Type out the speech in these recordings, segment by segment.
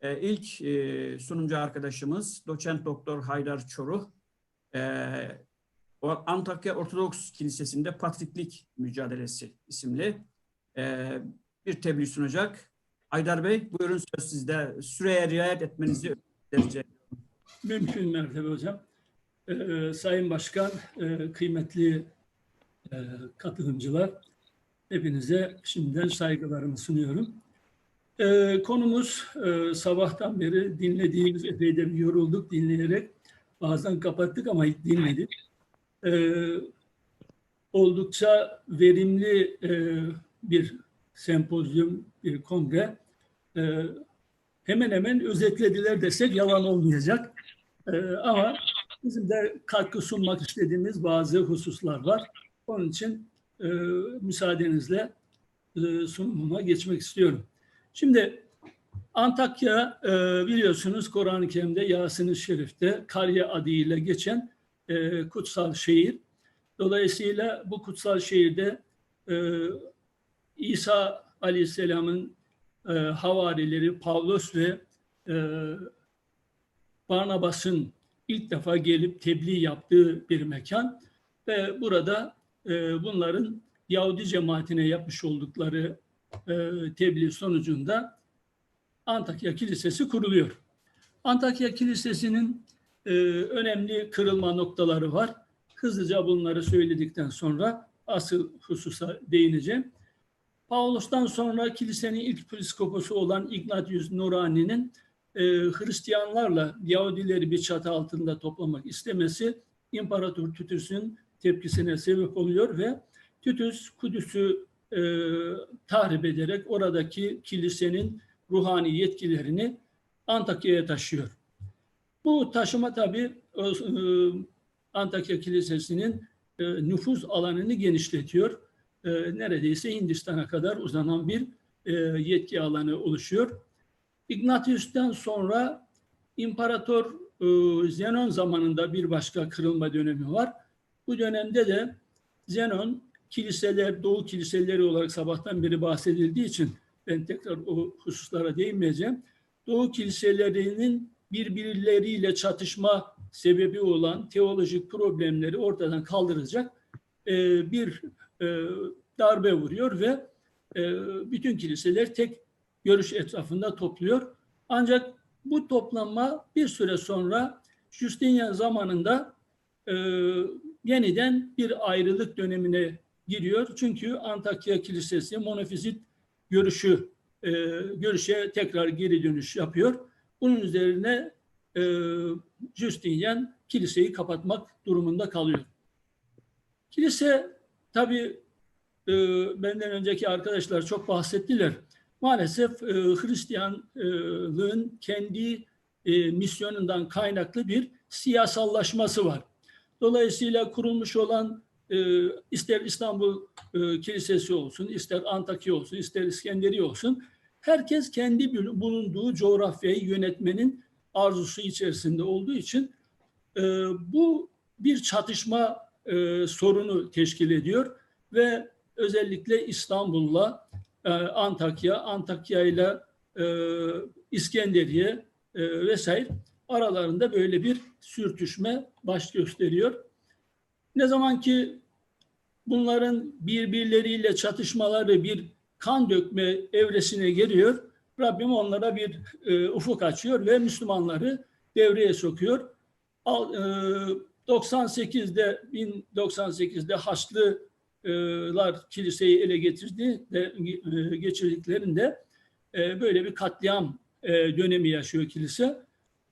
E, ilk e, sunumcu arkadaşımız doçent doktor Haydar Çoruh. E, Antakya Ortodoks Kilisesi'nde Patriklik Mücadelesi isimli e, bir tebliğ sunacak. Haydar Bey buyurun söz sizde. Süreye riayet etmenizi rica Mümkün mertebe hocam. Ee, Sayın Başkan, e, kıymetli e, katılımcılar, hepinize şimdiden saygılarımı sunuyorum. Ee, konumuz e, sabahtan beri dinlediğimiz, epey de yorulduk dinleyerek. Bazen kapattık ama hiç dinledik. Ee, oldukça verimli e, bir sempozyum, bir kongre. Ee, hemen hemen özetlediler desek yalan olmayacak. Ee, ama bizim de katkı sunmak istediğimiz bazı hususlar var. Onun için e, müsaadenizle e, sunumuma geçmek istiyorum. Şimdi Antakya e, biliyorsunuz Kur'an-ı Kerim'de Yasin-i Şerif'te Karye adıyla geçen e, kutsal şehir. Dolayısıyla bu kutsal şehirde e, İsa Aleyhisselam'ın e, havarileri Pavlos ve e, Barnabas'ın ilk defa gelip tebliğ yaptığı bir mekan ve burada e, bunların Yahudi cemaatine yapmış oldukları tebliğ sonucunda Antakya Kilisesi kuruluyor. Antakya Kilisesi'nin e, önemli kırılma noktaları var. Hızlıca bunları söyledikten sonra asıl hususa değineceğim. Paulus'tan sonra kilisenin ilk piskoposu olan Ignatius Nurani'nin e, Hristiyanlarla Yahudileri bir çatı altında toplamak istemesi İmparator Tütüs'ün tepkisine sebep oluyor ve Tütüs Kudüs'ü e, tahrip ederek oradaki kilisenin ruhani yetkilerini Antakya'ya taşıyor. Bu taşıma tabi e, Antakya Kilisesi'nin e, nüfuz alanını genişletiyor. E, neredeyse Hindistan'a kadar uzanan bir e, yetki alanı oluşuyor. Ignatius'tan sonra İmparator e, Zenon zamanında bir başka kırılma dönemi var. Bu dönemde de Zenon kiliseler, Doğu kiliseleri olarak sabahtan beri bahsedildiği için ben tekrar o hususlara değinmeyeceğim. Doğu kiliselerinin birbirleriyle çatışma sebebi olan teolojik problemleri ortadan kaldıracak e, bir e, darbe vuruyor ve e, bütün kiliseler tek görüş etrafında topluyor. Ancak bu toplanma bir süre sonra Justinian zamanında yeniden bir ayrılık dönemine giriyor. Çünkü Antakya Kilisesi monofizit görüşü e, görüşe tekrar geri dönüş yapıyor. Bunun üzerine e, Justinian kiliseyi kapatmak durumunda kalıyor. Kilise tabi e, benden önceki arkadaşlar çok bahsettiler. Maalesef e, Hristiyanlığın kendi e, misyonundan kaynaklı bir siyasallaşması var. Dolayısıyla kurulmuş olan e, ister İstanbul e, Kilisesi olsun, ister Antakya olsun, ister İskenderiye olsun, herkes kendi bulunduğu coğrafyayı yönetmenin arzusu içerisinde olduğu için e, bu bir çatışma e, sorunu teşkil ediyor ve özellikle İstanbul'la e, Antakya, Antakya ile e, İskenderiye e, vesaire aralarında böyle bir sürtüşme baş gösteriyor. Ne zaman ki bunların birbirleriyle çatışmaları bir kan dökme evresine geliyor, Rabbim onlara bir e, ufuk açıyor ve Müslümanları devreye sokuyor. Al, e, 98'de 1098'de Haçlılar kiliseyi ele getirdi de, e, geçirdiklerinde e, böyle bir katliam e, dönemi yaşıyor kilise.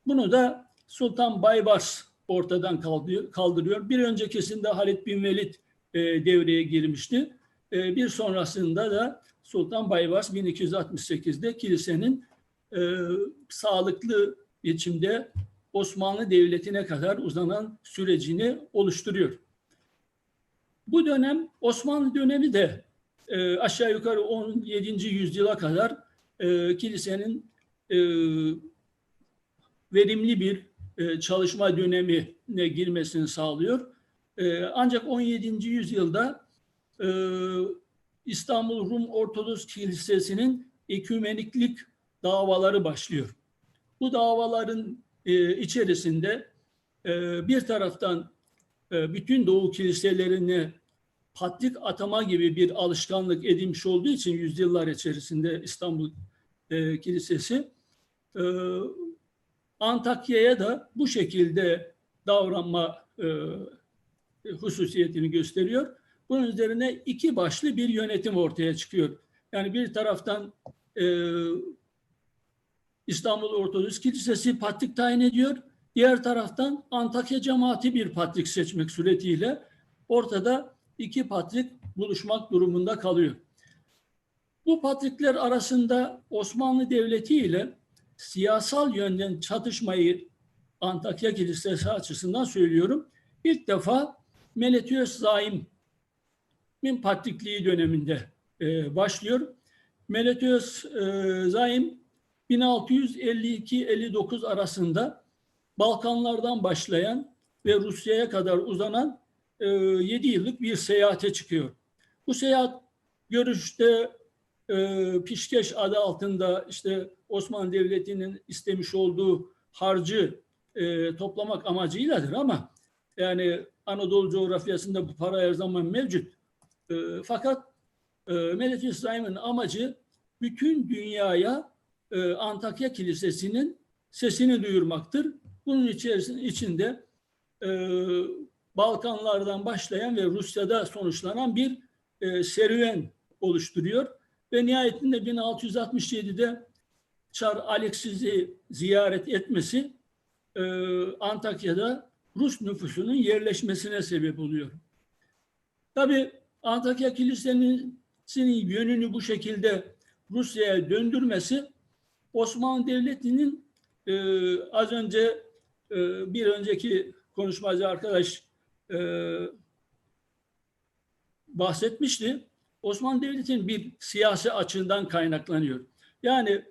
Bunu da Sultan Baybars ortadan kaldırıyor. Bir öncekisinde Halid bin Velid e, devreye girmişti. E, bir sonrasında da Sultan Baybars 1268'de kilisenin e, sağlıklı biçimde Osmanlı Devleti'ne kadar uzanan sürecini oluşturuyor. Bu dönem Osmanlı dönemi de e, aşağı yukarı 17. yüzyıla kadar e, kilisenin e, verimli bir e, çalışma dönemine girmesini sağlıyor. E, ancak 17. yüzyılda e, İstanbul Rum Ortodoks Kilisesi'nin ekümeniklik davaları başlıyor. bu davaların e, içerisinde bir taraftan bütün Doğu kiliselerine patrik atama gibi bir alışkanlık edinmiş olduğu için yüzyıllar içerisinde İstanbul e, Kilisesi e, Antakya'ya da bu şekilde davranma e, hususiyetini gösteriyor. Bunun üzerine iki başlı bir yönetim ortaya çıkıyor. Yani bir taraftan e, İstanbul Ortodoks Kilisesi patrik tayin ediyor. Diğer taraftan Antakya cemaati bir patrik seçmek suretiyle ortada iki patrik buluşmak durumunda kalıyor. Bu patrikler arasında Osmanlı Devleti ile siyasal yönden çatışmayı Antakya Kilisesi açısından söylüyorum. İlk defa Meletiös Zaim'in patrikliği döneminde e, başlıyor. Meletiös e, Zaim 1652-59 arasında Balkanlardan başlayan ve Rusya'ya kadar uzanan e, 7 yıllık bir seyahate çıkıyor. Bu seyahat görüşte e, Pişkeş adı altında işte Osmanlı Devleti'nin istemiş olduğu harcı e, toplamak amacıyladır ama yani Anadolu coğrafyasında bu para her zaman mevcut. E, fakat e, Melek İslam'ın amacı bütün dünyaya e, Antakya Kilisesi'nin sesini duyurmaktır. Bunun içerisinde içinde e, Balkanlardan başlayan ve Rusya'da sonuçlanan bir e, serüven oluşturuyor. Ve nihayetinde 1667'de Çar Alexis'i ziyaret etmesi e, Antakya'da Rus nüfusunun yerleşmesine sebep oluyor. Tabi Antakya Kilisesi'nin yönünü bu şekilde Rusya'ya döndürmesi Osmanlı Devleti'nin e, az önce e, bir önceki konuşmacı arkadaş e, bahsetmişti. Osmanlı Devleti'nin bir siyasi açığından kaynaklanıyor. Yani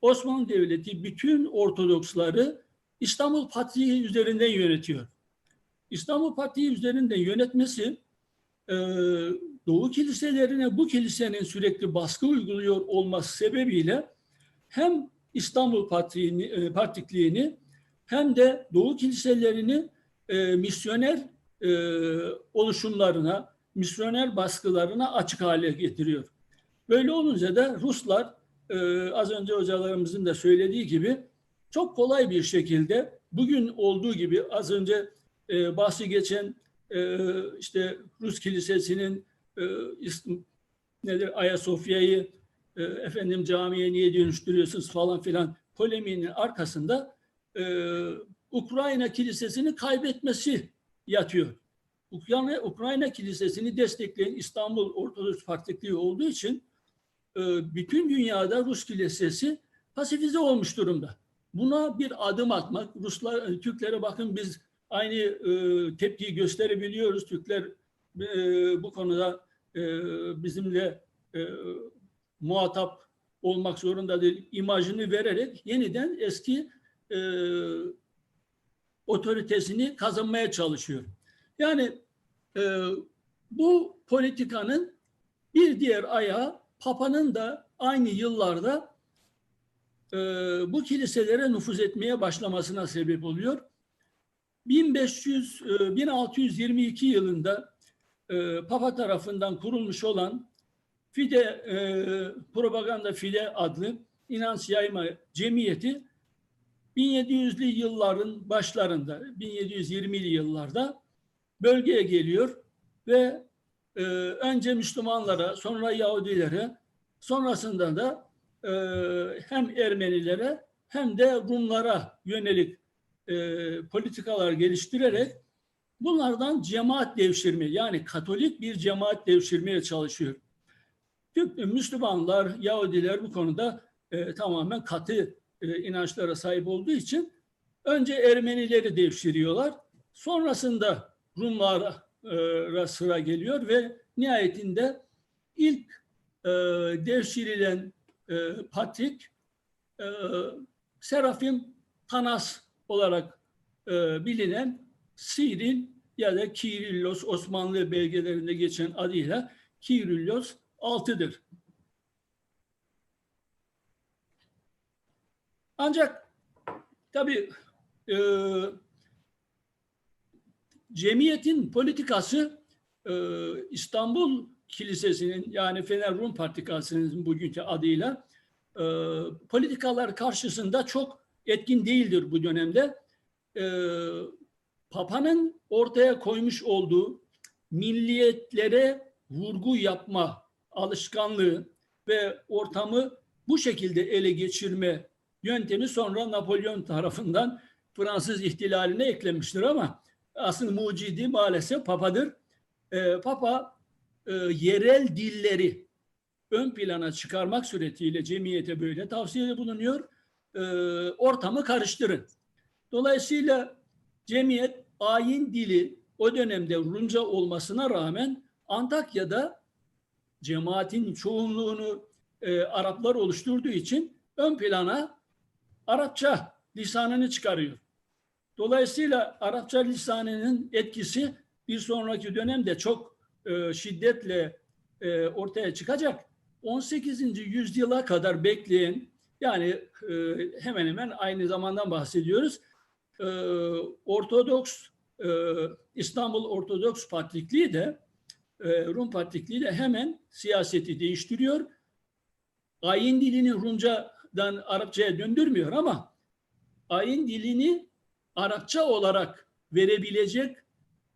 Osmanlı Devleti bütün Ortodoksları İstanbul Patriği üzerinden yönetiyor. İstanbul Patriği üzerinden yönetmesi e, Doğu kiliselerine bu kilisenin sürekli baskı uyguluyor olması sebebiyle hem İstanbul Patriğini, e, Patrikliğini hem de Doğu kiliselerini e, misyoner e, oluşumlarına, misyoner baskılarına açık hale getiriyor. Böyle olunca da Ruslar e, az önce hocalarımızın da söylediği gibi çok kolay bir şekilde bugün olduğu gibi az önce e, bahsi geçen e, işte Rus kilisesinin e, nedir Ayasofya'yı e, efendim camiye niye dönüştürüyorsunuz falan filan polemiğinin arkasında e, Ukrayna kilisesini kaybetmesi yatıyor. Ukrayna, Ukrayna kilisesini destekleyen İstanbul Ortodoks Patrikliği olduğu için e, bütün dünyada Rus kilisesi pasifize olmuş durumda. Buna bir adım atmak, Ruslar, e, Türklere bakın biz aynı e, tepkiyi gösterebiliyoruz. Türkler e, bu konuda e, bizimle e, muhatap olmak zorunda değil, imajını vererek yeniden eski e, otoritesini kazanmaya çalışıyor. Yani e, bu politikanın bir diğer ayağı Papa'nın da aynı yıllarda e, bu kiliselere nüfuz etmeye başlamasına sebep oluyor. 1500 e, 1622 yılında e, Papa tarafından kurulmuş olan Fide e, Propaganda Fide adlı inanç yayma cemiyeti 1700'lü yılların başlarında, 1720'li yıllarda bölgeye geliyor ve e, önce Müslümanlara, sonra Yahudilere, sonrasında da e, hem Ermenilere hem de Rumlara yönelik e, politikalar geliştirerek bunlardan cemaat devşirme yani Katolik bir cemaat devşirmeye çalışıyor. Müslümanlar, Yahudiler bu konuda e, tamamen katı e, inançlara sahip olduğu için önce Ermenileri devşiriyorlar. Sonrasında Rumlara sıra geliyor ve nihayetinde ilk e, devşirilen e, Patrik e, Serafim Tanas olarak e, bilinen Siril ya da Kirillos Osmanlı belgelerinde geçen adıyla Kirillos 6'dır. Ancak tabii e, cemiyetin politikası e, İstanbul Kilisesi'nin yani Fener Rum Patrikası'nın bugünkü adıyla e, politikalar karşısında çok etkin değildir bu dönemde. E, Papa'nın ortaya koymuş olduğu milliyetlere vurgu yapma alışkanlığı ve ortamı bu şekilde ele geçirme yöntemi sonra Napolyon tarafından Fransız ihtilaline eklenmiştir ama asıl mucidi maalesef Papa'dır. Ee, Papa e, yerel dilleri ön plana çıkarmak suretiyle cemiyete böyle tavsiyede bulunuyor. Ee, ortamı karıştırın. Dolayısıyla cemiyet ayin dili o dönemde Rumca olmasına rağmen Antakya'da cemaatin çoğunluğunu e, Araplar oluşturduğu için ön plana Arapça lisanını çıkarıyor. Dolayısıyla Arapça lisanının etkisi bir sonraki dönemde çok e, şiddetle e, ortaya çıkacak. 18. yüzyıla kadar bekleyen yani e, hemen hemen aynı zamandan bahsediyoruz. E, Ortodoks e, İstanbul Ortodoks Patrikliği de e, Rum Patrikliği de hemen siyaseti değiştiriyor. Ayin dilini Rumcadan Arapçaya döndürmüyor ama ayin dilini Arapça olarak verebilecek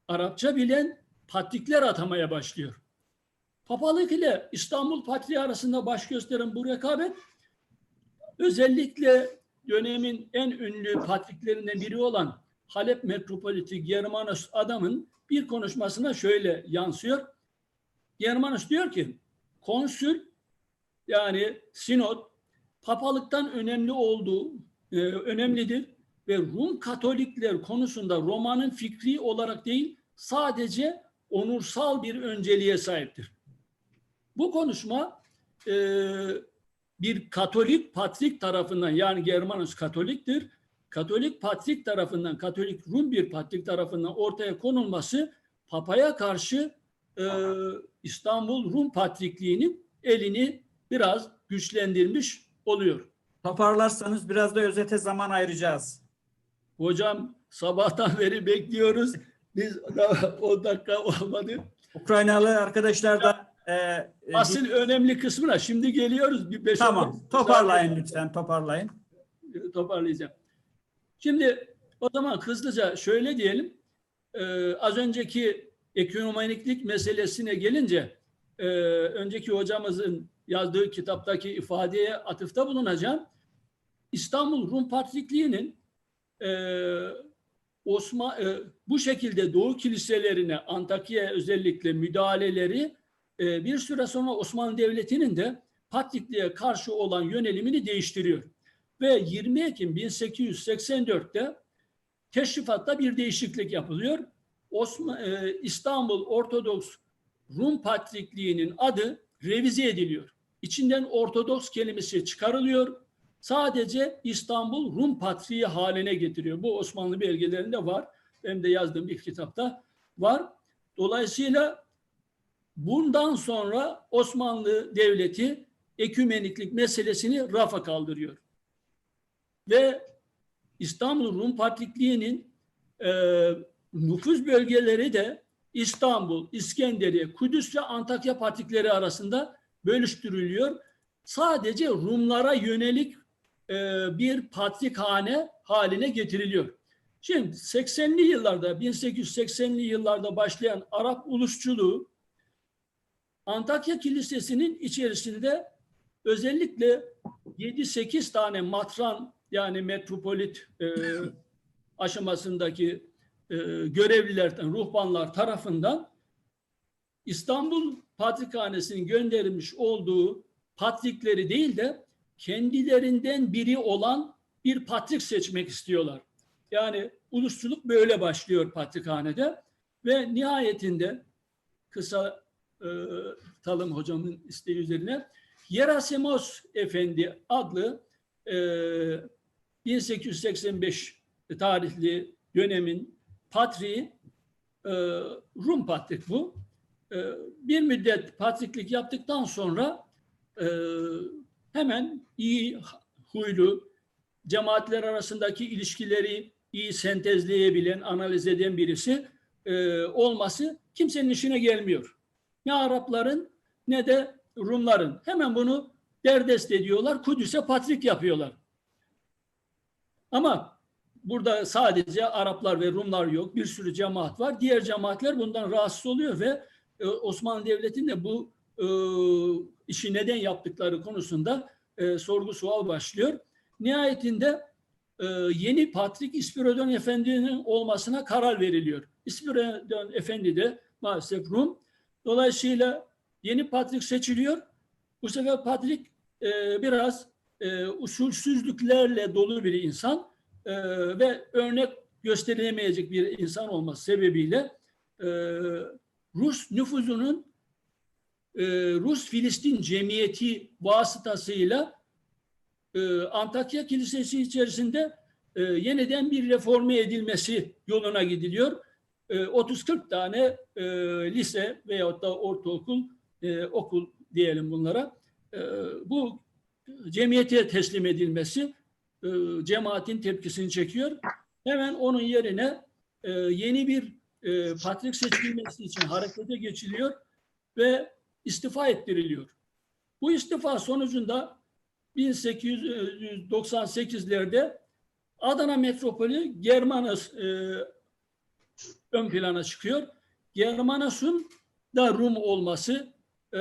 Arapça bilen patrikler atamaya başlıyor. Papalık ile İstanbul Patriği arasında baş gösteren bu rekabet özellikle dönemin en ünlü patriklerinden biri olan Halep metropoliti Germanos adamın bir konuşmasına şöyle yansıyor. Germanos diyor ki konsül yani sinod papalıktan önemli olduğu e, önemlidir ve Rum Katolikler konusunda Roma'nın fikri olarak değil sadece onursal bir önceliğe sahiptir. Bu konuşma e, bir Katolik Patrik tarafından yani Germanos Katoliktir. Katolik Patrik tarafından, Katolik Rum bir Patrik tarafından ortaya konulması Papa'ya karşı e, İstanbul Rum Patrikliğinin elini biraz güçlendirmiş oluyor. Toparlarsanız biraz da özete zaman ayıracağız. Hocam sabahtan beri bekliyoruz. Biz daha 10 dakika olmadı. Ukraynalı arkadaşlar da e, e, Asıl önemli kısmına şimdi geliyoruz. Bir beş tamam on- toparlayın lütfen toparlayın. toparlayacağım. Şimdi o zaman hızlıca şöyle diyelim. Ee, az önceki ekonomiklik meselesine gelince e, önceki hocamızın yazdığı kitaptaki ifadeye atıfta bulunacağım. İstanbul Rum Patrikliği'nin e, Osman e, bu şekilde Doğu kiliselerine Antakya'ya özellikle müdahaleleri e, bir süre sonra Osmanlı Devleti'nin de Patrikliğe karşı olan yönelimini değiştiriyor. Ve 20 Ekim 1884'te teşrifatta bir değişiklik yapılıyor. Osman, e, İstanbul Ortodoks Rum Patrikliği'nin adı revize ediliyor. İçinden Ortodoks kelimesi çıkarılıyor. Sadece İstanbul Rum Patriği haline getiriyor. Bu Osmanlı belgelerinde var. Benim de yazdığım bir kitapta var. Dolayısıyla bundan sonra Osmanlı Devleti ekümeniklik meselesini rafa kaldırıyor. Ve İstanbul Rum Patrikliği'nin e, nüfuz bölgeleri de İstanbul, İskenderiye, Kudüs ve Antakya patrikleri arasında bölüştürülüyor. Sadece Rumlara yönelik bir patrikhane haline getiriliyor. Şimdi 80'li yıllarda, 1880'li yıllarda başlayan Arap ulusçuluğu Antakya Kilisesi'nin içerisinde özellikle 7-8 tane matran yani metropolit e, aşamasındaki e, görevlilerden, ruhbanlar tarafından İstanbul Patrikhanesi'nin gönderilmiş olduğu patrikleri değil de kendilerinden biri olan bir patrik seçmek istiyorlar. Yani ulusçuluk böyle başlıyor patrikhanede ve nihayetinde kısa e, Talım hocamın isteği üzerine Yerasimos Efendi adlı e, 1885 tarihli dönemin patriği e, Rum patrik bu. E, bir müddet patriklik yaptıktan sonra e, hemen iyi huylu cemaatler arasındaki ilişkileri iyi sentezleyebilen, analiz eden birisi e, olması kimsenin işine gelmiyor. Ne Arapların ne de Rumların. Hemen bunu derdest ediyorlar. Kudüs'e patrik yapıyorlar. Ama burada sadece Araplar ve Rumlar yok. Bir sürü cemaat var. Diğer cemaatler bundan rahatsız oluyor ve e, Osmanlı Devleti'nin de bu e, işi neden yaptıkları konusunda e, sorgu sual başlıyor. Nihayetinde e, yeni Patrik İspiridon Efendi'nin olmasına karar veriliyor. İspiridon Efendi de maalesef Rum. Dolayısıyla yeni Patrik seçiliyor. Bu sefer Patrik e, biraz e, usulsüzlüklerle dolu bir insan e, ve örnek gösterilemeyecek bir insan olması sebebiyle e, Rus nüfuzunun e, Rus-Filistin cemiyeti vasıtasıyla e, Antakya Kilisesi içerisinde e, yeniden bir reforme edilmesi yoluna gidiliyor. E, 30-40 tane e, lise veyahut da ortaokul, e, okul diyelim bunlara. E, bu cemiyete teslim edilmesi e, cemaatin tepkisini çekiyor. Hemen onun yerine e, yeni bir e, patrik seçilmesi için harekete geçiliyor ve istifa ettiriliyor. Bu istifa sonucunda 1898'lerde Adana metropolü Germanos e, ön plana çıkıyor. Germanos'un da Rum olması e,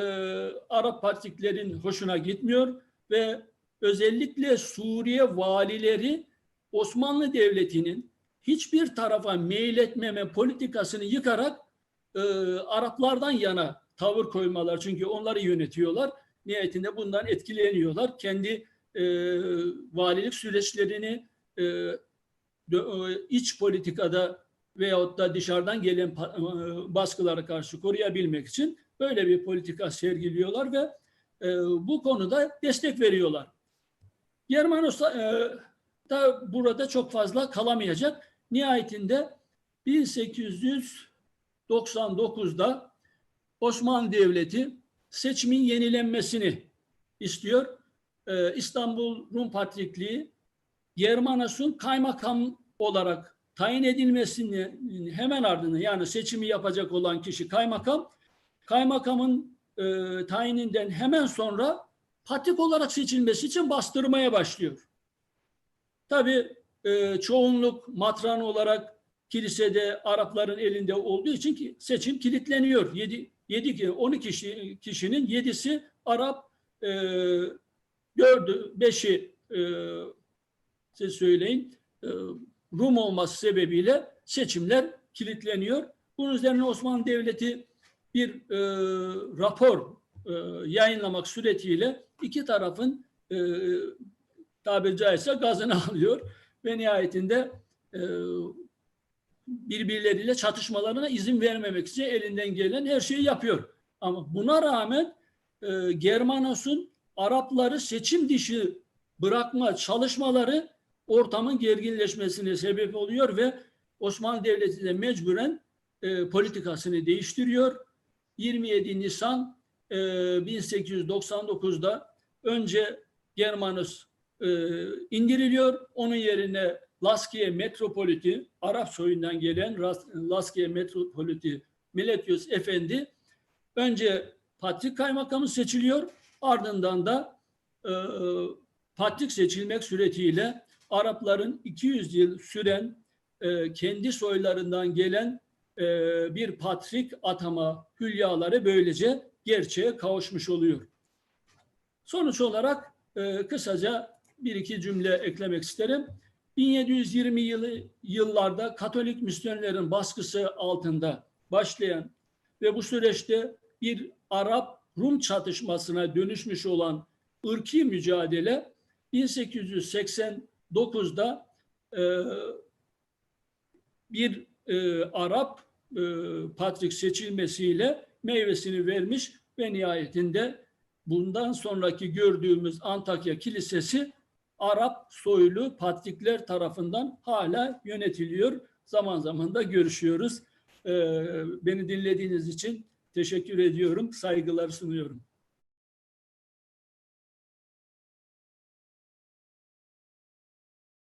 Arap partiklerin hoşuna gitmiyor ve özellikle Suriye valileri Osmanlı Devleti'nin hiçbir tarafa meyletmeme politikasını yıkarak e, Araplardan yana tavır koymalar. Çünkü onları yönetiyorlar. Nihayetinde bundan etkileniyorlar. Kendi e, valilik süreçlerini e, dö- e, iç politikada veyahut da dışarıdan gelen e, baskılara karşı koruyabilmek için böyle bir politika sergiliyorlar ve e, bu konuda destek veriyorlar. Germanos e, da burada çok fazla kalamayacak. Nihayetinde 1899'da Osmanlı Devleti seçimin yenilenmesini istiyor. Ee, İstanbul Rum Patrikliği Germanos'un kaymakam olarak tayin edilmesini hemen ardından yani seçimi yapacak olan kişi kaymakam, kaymakamın e, tayininden hemen sonra patrik olarak seçilmesi için bastırmaya başlıyor. Tabii e, çoğunluk matran olarak kilisede Arapların elinde olduğu için ki seçim kilitleniyor. 7 7 12 kişi, kişinin 7'si Arap, e, 4'ü 5'i e, siz söyleyin e, Rum olması sebebiyle seçimler kilitleniyor. Bunun üzerine Osmanlı Devleti bir e, rapor e, yayınlamak suretiyle iki tarafın e, tabiri caizse gazını alıyor ve nihayetinde e, birbirleriyle çatışmalarına izin vermemek için elinden gelen her şeyi yapıyor. Ama buna rağmen e, Germanos'un Arapları seçim dışı bırakma çalışmaları ortamın gerginleşmesine sebep oluyor ve Osmanlı Devleti de mecburen e, politikasını değiştiriyor. 27 Nisan e, 1899'da önce Germanos e, indiriliyor. Onun yerine Laskiye Metropoliti, Arap soyundan gelen Laskiye Metropoliti Miletius Efendi önce Patrik Kaymakamı seçiliyor. Ardından da e, Patrik seçilmek suretiyle Arapların 200 yıl süren e, kendi soylarından gelen e, bir patrik atama hülyaları böylece gerçeğe kavuşmuş oluyor. Sonuç olarak e, kısaca bir iki cümle eklemek isterim. 1720 yılı yıllarda Katolik misyonerlerin baskısı altında başlayan ve bu süreçte bir Arap-Rum çatışmasına dönüşmüş olan ırki mücadele 1889'da e, bir e, Arap e, patrik seçilmesiyle meyvesini vermiş ve nihayetinde bundan sonraki gördüğümüz Antakya Kilisesi Arap soylu patrikler tarafından hala yönetiliyor. Zaman zaman da görüşüyoruz. Ee, beni dinlediğiniz için teşekkür ediyorum, saygılar sunuyorum.